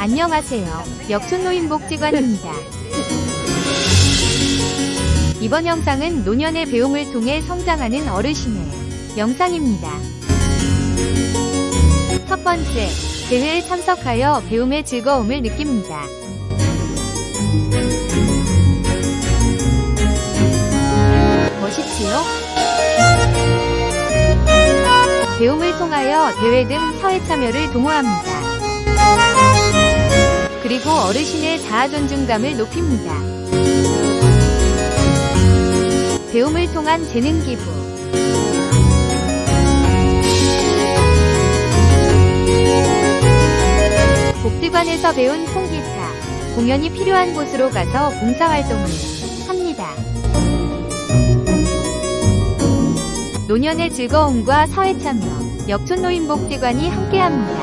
안녕하세요. 역촌노인복지관입니다. 이번 영상은 노년의 배움을 통해 성장하는 어르신의 영상입니다. 첫 번째, 대회에 참석하여 배움의 즐거움을 느낍니다. 멋있지요? 배움을 통하여 대회 등 사회 참여를 도모합니다. 그리고 어르신의 자아 존중감을 높입니다. 배움을 통한 재능 기부. 복지관에서 배운 통기타, 공연이 필요한 곳으로 가서 봉사활동을 합니다. 노년의 즐거움과 사회 참여, 역촌노인복지관이 함께합니다.